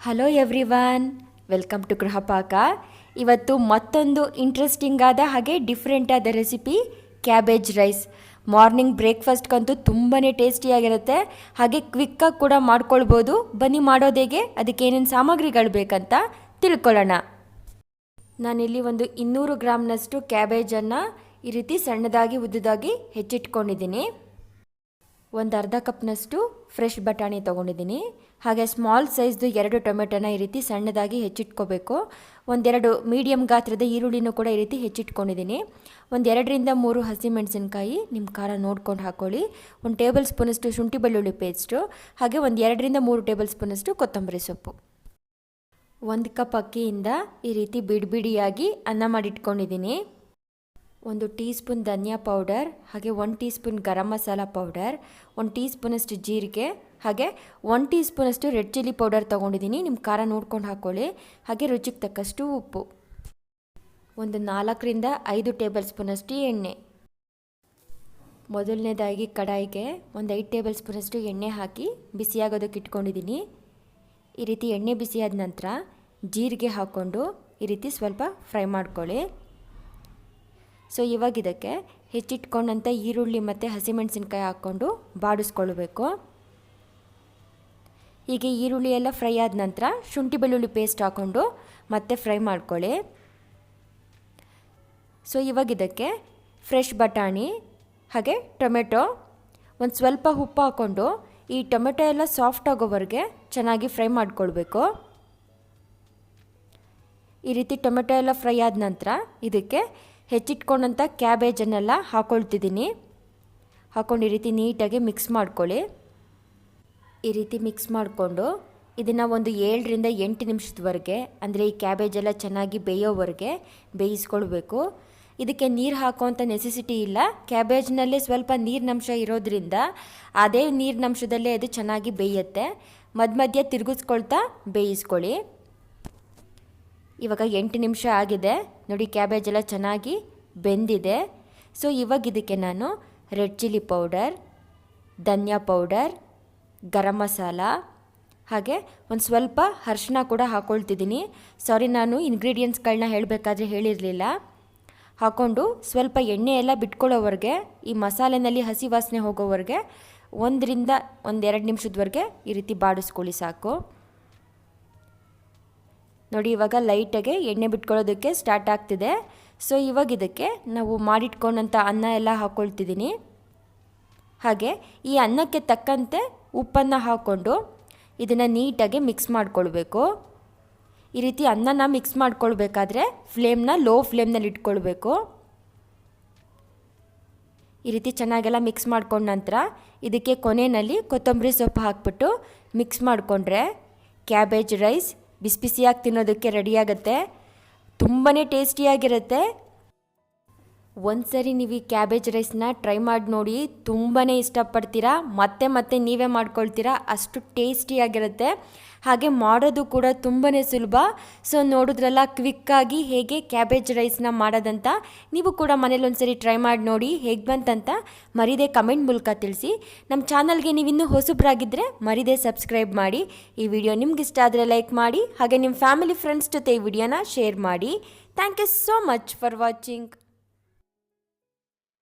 Hello everyone welcome to Gruhapaka ಇವತ್ತು ಮತ್ತೊಂದು interesting ಆದ ಹಾಗೆ ಡಿಫ್ರೆಂಟ್ ಆದ ರೆಸಿಪಿ ಕ್ಯಾಬೇಜ್ ರೈಸ್ ಮಾರ್ನಿಂಗ್ ಬ್ರೇಕ್ಫಾಸ್ಟ್ಗಂತೂ ತುಂಬಾ ಟೇಸ್ಟಿಯಾಗಿರುತ್ತೆ ಹಾಗೆ ಕ್ವಿಕ್ಕಾಗಿ ಕೂಡ ಮಾಡ್ಕೊಳ್ಬೋದು. ಬನ್ನಿ ಮಾಡೋದೇಗೆ ಅದಕ್ಕೆ ಏನೇನು ಸಾಮಗ್ರಿಗಳು ಬೇಕಂತ ತಿಳ್ಕೊಳ್ಳೋಣ. ನಾನಿಲ್ಲಿ ಒಂದು ಇನ್ನೂರು ಗ್ರಾಮ್ನಷ್ಟು ಕ್ಯಾಬೇಜನ್ನು ಈ ರೀತಿ ಸಣ್ಣದಾಗಿ, ಉದ್ದದಾಗಿ ಹೆಚ್ಚಿಟ್ಕೊಂಡಿದ್ದೀನಿ. ಒಂದು ಅರ್ಧ ಕಪ್ನಷ್ಟು ಫ್ರೆಶ್ ಬಟಾಣಿ ತೊಗೊಂಡಿದ್ದೀನಿ. ಹಾಗೆ ಸ್ಮಾಲ್ ಸೈಜ್ದು ಎರಡು ಟೊಮೆಟೊನ ಈ ರೀತಿ ಸಣ್ಣದಾಗಿ ಹೆಚ್ಚಿಟ್ಕೋಬೇಕು. ಒಂದೆರಡು ಮೀಡಿಯಮ್ ಗಾತ್ರದ ಈರುಳ್ಳಿನೂ ಕೂಡ ಈ ರೀತಿ ಹೆಚ್ಚಿಟ್ಕೊಂಡಿದ್ದೀನಿ. ಒಂದೆರಡರಿಂದ ಮೂರು ಹಸಿಮೆಣಸಿನ್ಕಾಯಿ ನಿಮ್ಮ ಖಾರ ನೋಡ್ಕೊಂಡು ಹಾಕ್ಕೊಳ್ಳಿ ಒಂದು ಟೇಬಲ್ ಸ್ಪೂನಷ್ಟು ಶುಂಠಿ ಬೆಳ್ಳುಳ್ಳಿ ಪೇಸ್ಟು ಹಾಗೆ ಒಂದು ಎರಡರಿಂದ ಮೂರು ಟೇಬಲ್ ಸ್ಪೂನಷ್ಟು ಕೊತ್ತಂಬರಿ ಸೊಪ್ಪು. ಒಂದು ಕಪ್ ಅಕ್ಕಿಯಿಂದ ಈ ರೀತಿ ಬಿಡಿ ಬಿಡಿಯಾಗಿ ಅನ್ನ ಮಾಡಿಟ್ಕೊಂಡಿದ್ದೀನಿ. ಒಂದು ಟೀ ಸ್ಪೂನ್ ಧನಿಯಾ ಪೌಡರ್ ಹಾಗೆ ಒಂದು teaspoon garam masala powder ಒಂದು ಟೀ ಸ್ಪೂನಷ್ಟು ಜೀರಿಗೆ ಹಾಗೆ ಒನ್ ಟೀ ಸ್ಪೂನಷ್ಟು ರೆಡ್ ಚಿಲ್ಲಿ ಪೌಡರ್ ತೊಗೊಂಡಿದ್ದೀನಿ. ನಿಮ್ಮ ಖಾರ ನೋಡ್ಕೊಂಡು ಹಾಕ್ಕೊಳ್ಳಿ ಹಾಗೆ ರುಚಿಗೆ ತಕ್ಕಷ್ಟು ಉಪ್ಪು. ಒಂದು ನಾಲ್ಕರಿಂದ ಐದು ಟೇಬಲ್ ಸ್ಪೂನಷ್ಟು ಎಣ್ಣೆ. ಮೊದಲನೇದಾಗಿ ಕಡಾಯಿಗೆ ಒಂದು ಐದು ಟೇಬಲ್ ಸ್ಪೂನಷ್ಟು ಎಣ್ಣೆ ಹಾಕಿ ಬಿಸಿಯಾಗೋದಕ್ಕೆ ಇಟ್ಕೊಂಡಿದ್ದೀನಿ. ಈ ರೀತಿ ಎಣ್ಣೆ ಬಿಸಿಯಾದ ನಂತರ ಜೀರಿಗೆ ಹಾಕ್ಕೊಂಡು ಈ ರೀತಿ ಸ್ವಲ್ಪ ಫ್ರೈ ಮಾಡ್ಕೊಳ್ಳಿ. ಸೊ ಇವಾಗ ಇದಕ್ಕೆ ಹೆಚ್ಚಿಟ್ಕೊಂಡಂಥ ಈರುಳ್ಳಿ ಮತ್ತು ಹಸಿಮೆಣಸಿನ್ಕಾಯಿ ಹಾಕ್ಕೊಂಡು ಬಾಡಿಸ್ಕೊಳ್ಬೇಕು. ಹೀಗೆ ಈರುಳ್ಳಿ ಎಲ್ಲ ಫ್ರೈ ಆದ ನಂತರ ಶುಂಠಿ ಬೆಳ್ಳುಳ್ಳಿ ಪೇಸ್ಟ್ ಹಾಕ್ಕೊಂಡು ಮತ್ತೆ ಫ್ರೈ ಮಾಡ್ಕೊಳ್ಳಿ. ಸೊ ಇವಾಗ ಇದಕ್ಕೆ ಫ್ರೆಶ್ ಬಟಾಣಿ, ಹಾಗೆ ಟೊಮೆಟೊ ಒಂದು ಸ್ವಲ್ಪ ಉಪ್ಪು ಹಾಕ್ಕೊಂಡು ಈ ಟೊಮೆಟೊ ಎಲ್ಲ ಸಾಫ್ಟ್ ಆಗೋವರೆಗೆ ಚೆನ್ನಾಗಿ ಫ್ರೈ ಮಾಡ್ಕೊಳ್ಬೇಕು. ಈ ರೀತಿ ಟೊಮೆಟೊ ಎಲ್ಲ ಫ್ರೈ ಆದ ನಂತರ ಇದಕ್ಕೆ ಹೆಚ್ಚಿಟ್ಕೊಂಡಂಥ ಕ್ಯಾಬೇಜನ್ನೆಲ್ಲ ಹಾಕ್ಕೊಳ್ತಿದ್ದೀನಿ ಹಾಕ್ಕೊಂಡು ಈ ರೀತಿ ನೀಟಾಗಿ ಮಿಕ್ಸ್ ಮಾಡ್ಕೊಳ್ಳಿ. ಈ ರೀತಿ ಮಿಕ್ಸ್ ಮಾಡಿಕೊಂಡು ಇದನ್ನು ಒಂದು ಏಳರಿಂದ ಎಂಟು ನಿಮಿಷದವರೆಗೆ, ಅಂದರೆ ಈ ಕ್ಯಾಬೇಜ್ ಎಲ್ಲ ಚೆನ್ನಾಗಿ ಬೇಯೋವರೆಗೆ ಬೇಯಿಸ್ಕೊಳ್ಬೇಕು. ಇದಕ್ಕೆ ನೀರು ಹಾಕೋವಂಥ ನೆಸೆಸಿಟಿ ಇಲ್ಲ. ಕ್ಯಾಬೇಜ್ನಲ್ಲೇ ಸ್ವಲ್ಪ ನೀರಿನಂಶ ಇರೋದ್ರಿಂದ ಅದೇ ನೀರಿನಂಶದಲ್ಲೇ ಅದು ಚೆನ್ನಾಗಿ ಬೇಯುತ್ತೆ. ಮಧ್ಯ ಮಧ್ಯ ತಿರುಗಿಸ್ಕೊಳ್ತಾ ಬೇಯಿಸ್ಕೊಳ್ಳಿ. ಇವಾಗ ಎಂಟು ನಿಮಿಷ ಆಗಿದೆ. ನೋಡಿ ಕ್ಯಾಬೇಜ್ ಎಲ್ಲ ಚೆನ್ನಾಗಿ ಬೆಂದಿದೆ. ಸೊ ಇವಾಗ ಇದಕ್ಕೆ ನಾನು ರೆಡ್ ಚಿಲ್ಲಿ ಪೌಡರ್ ಧನಿಯಾ ಪೌಡರ್ ಗರಂ ಮಸಾಲ, ಹಾಗೆ ಒಂದು ಸ್ವಲ್ಪ ಅರ್ಶಿನ ಕೂಡ ಹಾಕ್ಕೊಳ್ತಿದ್ದೀನಿ ಸಾರಿ ನಾನು ಇಂಗ್ರೀಡಿಯೆಂಟ್ಸ್ಗಳನ್ನ ಹೇಳಬೇಕಾದ್ರೆ ಹೇಳಿರಲಿಲ್ಲ. ಹಾಕ್ಕೊಂಡು ಸ್ವಲ್ಪ ಎಣ್ಣೆ ಎಲ್ಲ ಬಿಟ್ಕೊಳ್ಳೋವರೆಗೆ, ಈ ಮಸಾಲೆನಲ್ಲಿ ಹಸಿ ವಾಸನೆ ಹೋಗೋವರೆಗೆ ಒಂದರಿಂದ ಒಂದೆರಡು ನಿಮಿಷದವರೆಗೆ ಈ ರೀತಿ ಬಾಡಿಸ್ಕೊಳ್ಳಿ ಸಾಕು. ನೋಡಿ, ಇವಾಗ ಲೈಟಾಗೆ ಎಣ್ಣೆ ಬಿಟ್ಕೊಳ್ಳೋದಕ್ಕೆ ಸ್ಟಾರ್ಟ್ ಆಗ್ತಿದೆ. ಸೊ ಇವಾಗ ಇದಕ್ಕೆ ನಾವು ಮಾಡಿಟ್ಕೊಂಡಂಥ ಅನ್ನ ಎಲ್ಲ ಹಾಕ್ಕೊಳ್ತಿದ್ದೀನಿ ಹಾಗೆ ಈ ಅನ್ನಕ್ಕೆ ತಕ್ಕಂತೆ ಉಪ್ಪನ್ನು ಹಾಕ್ಕೊಂಡು ಇದನ್ನು ನೀಟಾಗಿ ಮಿಕ್ಸ್ ಮಾಡ್ಕೊಳ್ಬೇಕು. ಈ ರೀತಿ ಅನ್ನನ ಮಿಕ್ಸ್ ಮಾಡ್ಕೊಳ್ಬೇಕಾದ್ರೆ ಫ್ಲೇಮ್ನ ಲೋ ಫ್ಲೇಮ್ನಲ್ಲಿ ಇಟ್ಕೊಳ್ಬೇಕು. ಈ ರೀತಿ ಚೆನ್ನಾಗೆಲ್ಲ ಮಿಕ್ಸ್ ಮಾಡ್ಕೊಂಡ ನಂತರ ಇದಕ್ಕೆ ಕೊನೆಯಲ್ಲಿ ಕೊತ್ತಂಬರಿ ಸೊಪ್ಪು ಹಾಕ್ಬಿಟ್ಟು ಮಿಕ್ಸ್ ಮಾಡಿಕೊಂಡ್ರೆ ಕ್ಯಾಬೇಜ್ ರೈಸ್ ಬಿಸಿ ಬಿಸಿಯಾಗಿ ತಿನ್ನೋದಕ್ಕೆ ರೆಡಿಯಾಗುತ್ತೆ ತುಂಬಾ ಟೇಸ್ಟಿಯಾಗಿರುತ್ತೆ ಒಂದ್ಸರಿ ನೀವು ಈ ಕ್ಯಾಬೇಜ್ ರೈಸ್ನ ಟ್ರೈ ಮಾಡಿ ನೋಡಿ ತುಂಬಾ ಇಷ್ಟಪಡ್ತೀರಾ? ಮತ್ತೆ ಮತ್ತೆ ನೀವೇ ಮಾಡ್ಕೊಳ್ತೀರಾ? ಅಷ್ಟು ಟೇಸ್ಟಿಯಾಗಿರುತ್ತೆ ಹಾಗೆ ಮಾಡೋದು ಕೂಡ ತುಂಬಾ ಸುಲಭ. ಸೊ ನೋಡಿದ್ರಲ್ಲ ಕ್ವಿಕ್ಕಾಗಿ ಹೇಗೆ ಕ್ಯಾಬೇಜ್ ರೈಸ್ನ ಮಾಡೋದಂತ ನೀವು ಕೂಡ ಮನೇಲಿ ಒಂದ್ಸರಿ ಟ್ರೈ ಮಾಡಿ ನೋಡಿ ಹೇಗೆ ಬಂತಂತ ಮರಿದೆ ಕಮೆಂಟ್ ಮೂಲಕ ತಿಳಿಸಿ. ನಮ್ಮ ಚಾನಲ್ಗೆ ನೀವು ಇನ್ನೂ ಹೊಸಬ್ರಾಗಿದ್ದರೆ ಮರಿದೆ ಸಬ್ಸ್ಕ್ರೈಬ್ ಮಾಡಿ. ಈ ವಿಡಿಯೋ ನಿಮ್ಗೆ ಇಷ್ಟ ಆದರೆ ಲೈಕ್ ಮಾಡಿ. ಹಾಗೆ ನಿಮ್ಮ ಫ್ಯಾಮಿಲಿ ಫ್ರೆಂಡ್ಸ್ ಜೊತೆ ಈ ವಿಡಿಯೋನ ಶೇರ್ ಮಾಡಿ. Thank you so much for watching